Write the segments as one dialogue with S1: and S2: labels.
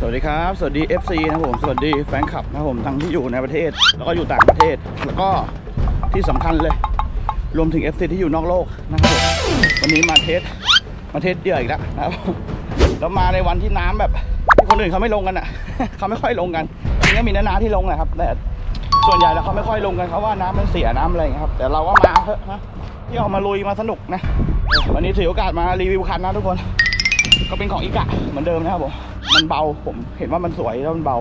S1: สวัสดีครับ สวัสดี FC นะผม สวัสดีแฟนคลับนะผมทั้งที่อยู่ในประเทศ แล้วก็อยู่ต่างประเทศ แล้วก็ที่สำคัญเลย รวมถึง FC ที่อยู่นอกโลกนะครับผมวันนี้มาเทสมาเทสเดืออีกแล้วนะครับแล้วมาในวันที่น้ำแบบที่คนอื่นเขาไม่ลงกันอะเขาไม่ค่อยลงกันจริงๆมีนาๆที่ลงนะครับ แต่ส่วนใหญ่แล้วเขาไม่ค่อยลงกันเขาว่าน้ำมันเสียน้ำอะไรอย่างนี้ครับ แต่เราก็มาเถอะนะที่ออกมาลุยมาสนุกนะ วันนี้ถือโอกาสมารีวิวคันนะทุกคน ก็เป็นของอีกะเหมือนเดิมนะครับผม มันเบาผมเห็นว่ามันสวยแล้วมันเบา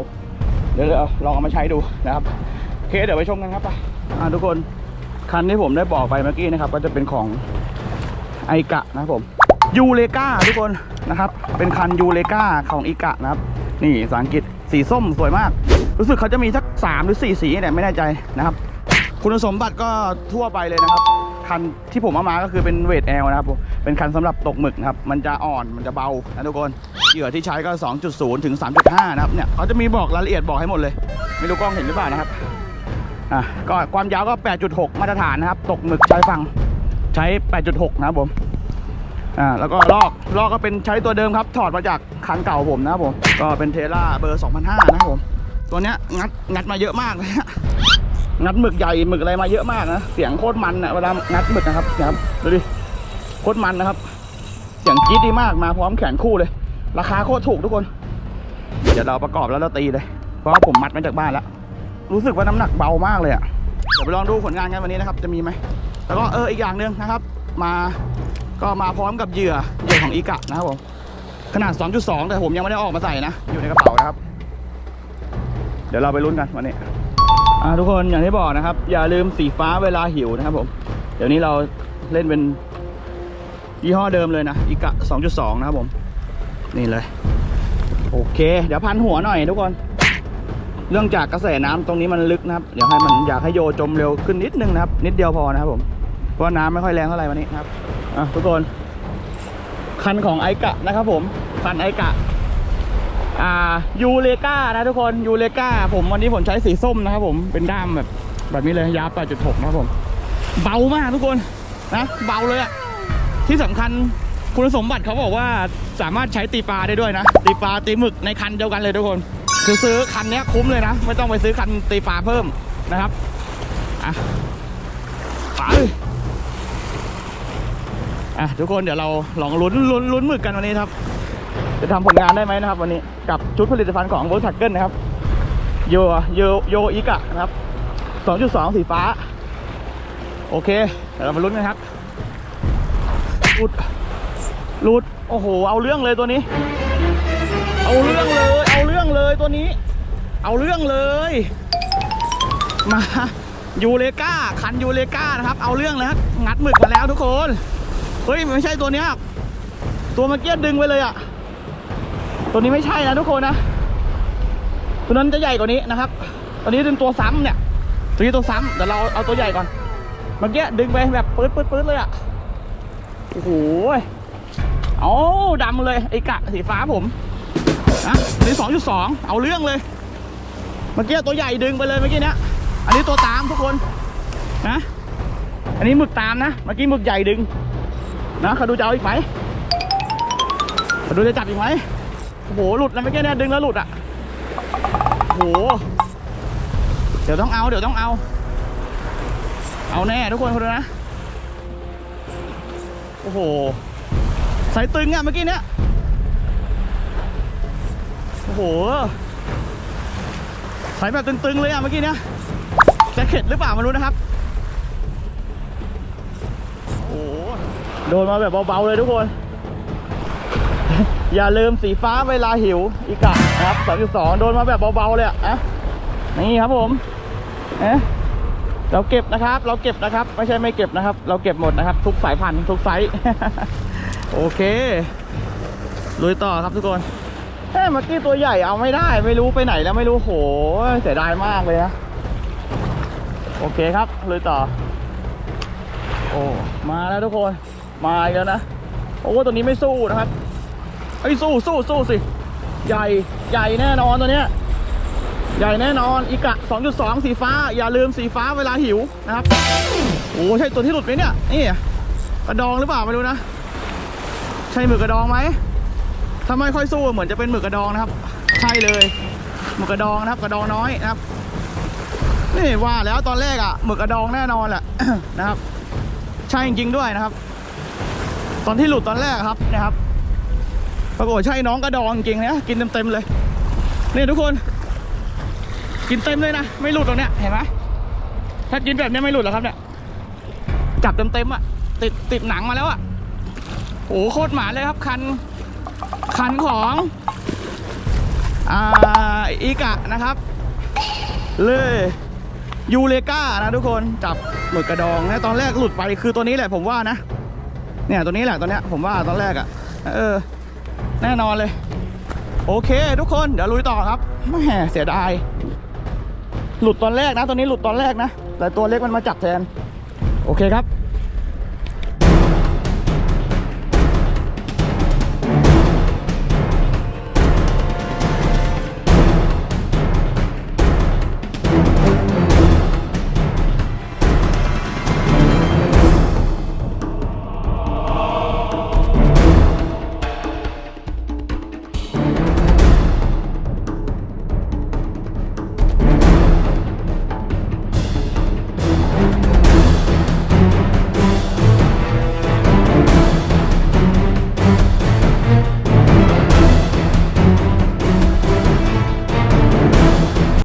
S1: เดี๋ยวลองเอามาใช้ดูนะครับโอเคเดี๋ยวไปชมกันครับไปอ่าทุกคนคันที่ผมได้บอกไปเมื่อกี้นะครับ ก็จะเป็นของไอกะนะครับผมยูเลกาทุกคนนะครับ เป็นคันยูเลกาของอีกะนะครับ นี่ภาษาอังกฤษสีส้มสวยมาก รู้สึกเขาจะมีสักสามหรือสี่สีเนี่ยไม่แน่ใจนะครับ คุณสมบัติก็ทั่วไปเลยนะครับ คันที่ผมเอามาก็คือเป็นเวทแอลนะครับผมเป็นคันสำหรับตกหมึกนะครับมันจะอ่อนมันจะเบานะทุกคนเหยื่อที่ใช้ก็ 2.0 ถึง 3.5 นะครับเนี่ยเขาจะมีบอกรายละเอียดบอกให้หมดเลย ไม่รู้กล้องเห็นหรือเปล่านะครับอะก็ความยาวก็ 8.6 มาตรฐานนะครับ ตกหมึกใช้ฟังใช้ 8.6 นะครับผมอ่าแล้วก็ลอกลอกก็เป็นใช้ตัวเดิมครับ ถอดมาจากคันเก่าผมนะครับผมก็เป็นเทล่าเบอร์ 2005 นะครับผมตัวเนี้ยงัดงัดมาเยอะมากนะฮะ งัดหมึกใหญ่หมึกอะไรมาเยอะมากนะเสียงโคตรมันอะเวลางัดหมึกนะครับนะครับดูดิโคตรมันนะครับ เสียงกรี๊ดดีมากมาพร้อมแขนคู่เลย ราคาโคตรถูกทุกคน เดี๋ยวเราประกอบแล้วเราตีเลย เพราะว่าผมมัดมาจากบ้านแล้ว รู้สึกว่าน้ำหนักเบามากเลยอะเดี๋ยวไปลองดูผลงานกันวันนี้นะครับ จะมีไหมแล้วก็เอออีกอย่างหนึ่งนะครับ มาก็มาพร้อมกับเหยื่อเหยื่อของอีกะนะครับผมขนาด 2.2 แต่ผมยังไม่ได้ออกมาใส่นะ อยู่ในกระเป๋านะครับ เดี๋ยวเราไปลุ้นกันวันนี้ ทุกคนอย่างที่บอกนะครับ อย่าลืมสีฟ้าเวลาหิวนะครับผม เดี๋ยวนี้เราเล่นเป็นยี่ห้อเดิมเลยนะอีกะ 2.2 นะครับผม นี่เลย โอเค เดี๋ยวพันหัวหน่อยทุกคน เรื่องจากกระแสน้ำตรงนี้มันลึกนะครับ เดี๋ยวให้มันอยากให้โยจมเร็วขึ้นนิดนึงนะครับ นิดเดียวพอนะครับผมเพราะน้ำไม่ค่อยแรงเท่าไหร่วันนี้นครับอะทุกคน คันของไอกะนะครับผม คันไอกะ อ่ายูเลกานะทุกคนยูเลกาผมวันนี้ผมใช้สีส้มนะครับผมเป็นด้ามแบบแบบนี้เลยยาว8.6นะครับผม เบามากทุกคนนะ เบาเลยอะที่สำคัญคุณสมบัติเขาบอกว่าสามารถใช้ตีปลาได้ด้วยนะ ตีปลาตีหมึกในคันเดียวกันเลยทุกคน คือซื้อคันนี้คุ้มเลยนะ ไม่ต้องไปซื้อคันตีปลาเพิ่มนะครับอะไปอะทุกคนเดี๋ยวเราลองลุ้นลุ้นลุ้นหมึกกันวันนี้ครับ จะทำผลงานได้ไหมนะครับวันนี้กับชุดผลิตภัณฑ์ของ v o l t a g e นะครับโยโยโยอิกะนะครับ 2.2 สีฟ้า โอเคเดี๋ยวเรามาลุ้นกันครับลุดลุดโอ้โห เอาเรื่องเลยตัวนี้ เอาเรื่องเลย เอาเรื่องเลยตัวนี้ เอาเรื่องเลย มายูเลกาคันยูเลกานะครับ เอาเรื่องเลยครับงัดหมึกมาแล้วทุกคน เฮ้ยไม่ใช่ตัวเนี้ยตัวเมื่อกี้ดึงไปเลยอะ ตัวนี้ไม่ใช่นะทุกคนนะ ตัวนั้นจะใหญ่กว่านี้นะครับ ตัวนี้เป็นตัวซ้ำเนี่ย ตัวนี้ตัวซ้ำเดี๋ยวเราเอาตัวใหญ่ก่อน เมื่อกี้ดึงไปแบบปื๊ดปื๊ดปื๊ดเลยอะ่ะ โอ้โหเอาดำเลยไอ้กะสีฟ้าผมนะอันนี้สองจุดสองเอาเรื่องเลย เมื่อกี้ตัวใหญ่ดึงไปเลยเมื่อกี้เนี้ย อันนี้ตัวตามทุกคนนะ อันนี้หมึกตามนะ เมื่อกี้หมึกใหญ่ดึง นะเขาดูจะเอาอีกไหมเขาดูจะจับอีกไหม โอ้โหหลุดแล้วเมื่อกี้เนี่ยดึงแล้วหลุดอะโอ้โหเดี๋ยวต้องเอา เดี๋ยวต้องเอา เอาแน่ทุกคนคนนะ โอ้โหสายตึงอะเมื่อกี้เนี่ยโอ้โหสายแบบตึงๆเลยอะเมื่อกี้เนี่ยจะเข็ดหรือเปล่าไม่รู้นะครับโอ้โหโดนมาแบบเบาๆเลยทุกคน อย่าลืมสีฟ้าเวลาหิวอีกะนะครับ2.2โดนมาแบบเบาๆเลยอะอะนี่ครับผมเอ๊ะเราเก็บนะครับ เราเก็บนะครับ ไม่ใช่ไม่เก็บนะครับ เราเก็บหมดนะครับ ทุกสายพันธุ์ทุกไซส์โอเคลุยต่อครับทุกคนเฮ้เมื่อกี้ตัวใหญ่เอาไม่ได้ ไม่รู้ไปไหนแล้วไม่รู้โหเสียดายมากเลยนะโอเคครับลุยต่อ โอ้มาแล้วทุกคนมาอีกแล้วนะโอ้ตัวนี้ไม่สู้นะครับ ไอ้สู้สู้สู้สิ ใหญ่ใหญ่แน่นอนตัวเนี้ย ใหญ่แน่นอนอีกะ 2.2 สีฟ้า อย่าลืมสีฟ้าเวลาหิวนะครับ โอ้ใช่ตัวที่หลุดไหมเนี่ย นี่กระดองหรือเปล่าไม่รู้นะ ใช่หมึกกระดองไหมถ้าไม่ค่อยสู้เหมือนจะเป็นหมึกกระดองนะครับ ใช่เลยหมึกกระดองนะครับ กระดองน้อยนะครับนี่ว่าแล้วตอนแรกอะหมึกกระดองแน่นอนแหละนะครับ ใช่จริงๆด้วยนะครับ ตอนที่หลุดตอนแรกครับนะครับ ปรากฏใช่น้องกระดองจริงนะกินเต็มๆเลยนี่ทุกคน กินเต็มเลยนะไม่หลุดหรอกเนี่ยเห็นไหมถ้ากินแบบนี้ไม่หลุดหรอกครับเนี่ยจับเต็มๆอะติดติดหนังมาแล้วอะโอ้โหโคตรหมาเลยครับคันคันของอ่าอีกะนะครับ เลยยูเลกานะทุกคนจับหมึกกระดองนะตอนแรกหลุดไปคือตัวนี้แหละผมว่านะ เนี่ยตัวนี้แหละตัวเนี้ยผมว่าตอนแรกอะ่ะเออ แน่นอนเลย โอเค ทุกคนเดี๋ยวลุยต่อครับแหม่เสียดาย หลุดตอนแรกนะ ตอนนี้หลุดตอนแรกนะ แต่ตัวเล็กมันมาจับแทน โอเคครับ